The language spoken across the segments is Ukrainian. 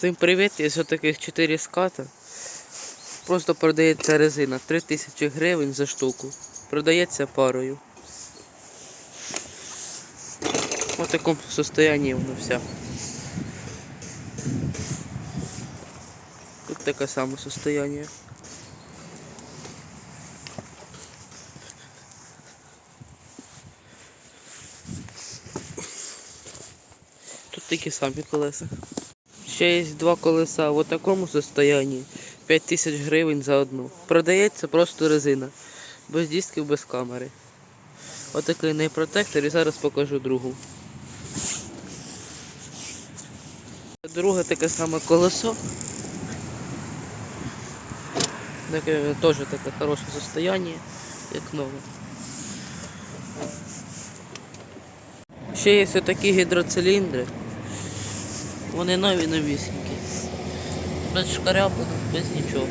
Всім привіт, є ось таких 4 ската. Просто продається резина 3000 гривень за штуку. Продається парою. В такому состоянии воно вся. Тут таке саме состояние. Тут такі самі колеса. Ще є два колеса в такому состоянии. 5000 гривень за одну. Продається просто резина. Без дисків, без камери. Отакий нейпротектор і зараз покажу другу. Друге таке саме колесо. Таке теж таке хороше состояние, як нове. Ще є такі гідроциліндри. Вони нові новісінькі. Без шкаряпок, без нічого.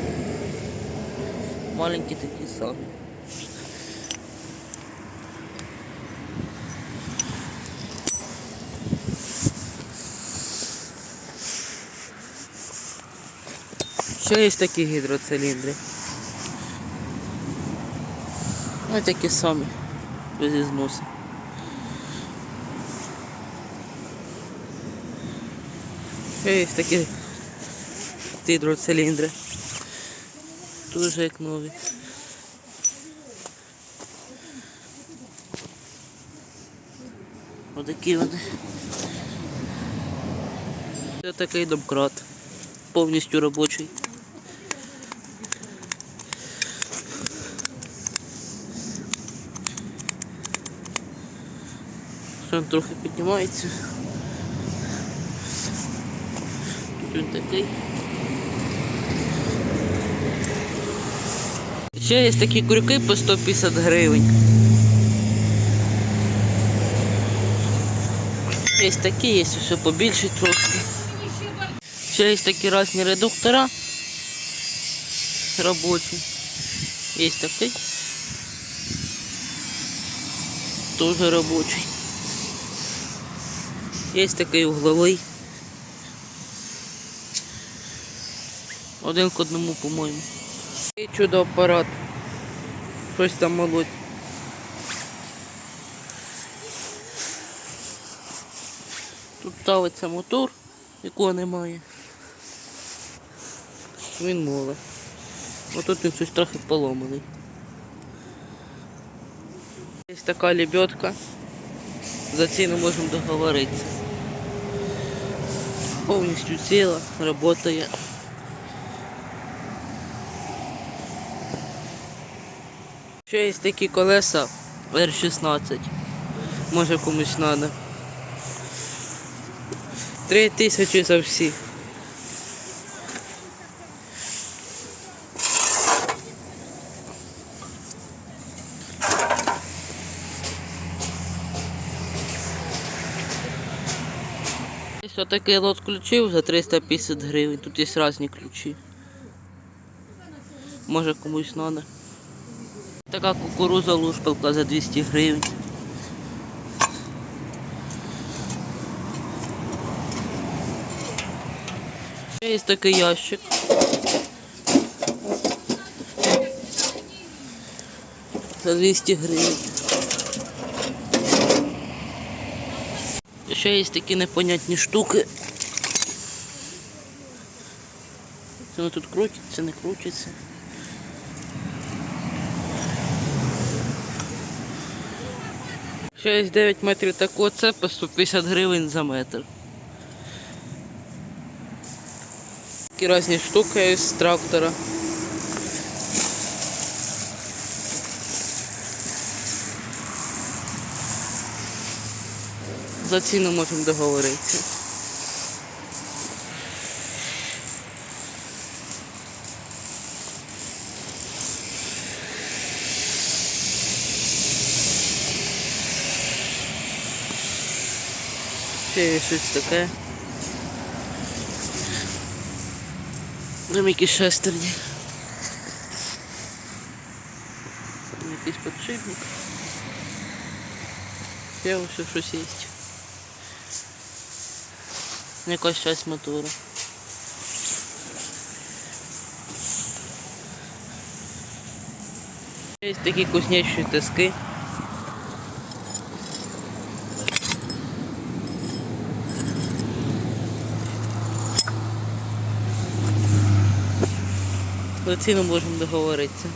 Маленькі такі самі. Ще є такі гідроциліндри. Ось такі самі, без ізносу. Є такі гідроциліндри. Дуже як нові. Отакі вони. Це такий домкрат. Повністю робочий. Він трохи піднімається. Тут він такий. Ще є такі крюки по 150 гривень. Є такі, є ще побільше трошки. Ще є такі різні редуктора робочі. Є такий. Тоже робочий. Є такий угловий. Один к одному, по-моєму. І чудо апарат. Щось там молоть. Тут ставиться мотор, якого немає. Він моле. Ось тут він щось трохи поломаний. Є така лебедка. За ціну можемо договоритися. Повністю ціла, працює. Ще є такі колеса R16. Може комусь треба. Три тисячі за всі. Ось отакий лот ключів за 350 гривень. Тут є різні ключі. Може комусь треба. Така кукуруза лушпалка за 200 гривень. Є такий ящик. За 200 гривень. Ще є такі непонятні штуки. Це воно тут крутиться, не крутиться. Є 9 метрів такого це по 150 гривень за метр. Такі різні штуки з трактора. За ціну можемо договоритися. чи щось таке. Там якісь шестерні. Якийсь подшипник. Ще ось щось є. Якась часть мотора. Є такі кузнечні тиски. За ціну можемо договоритися.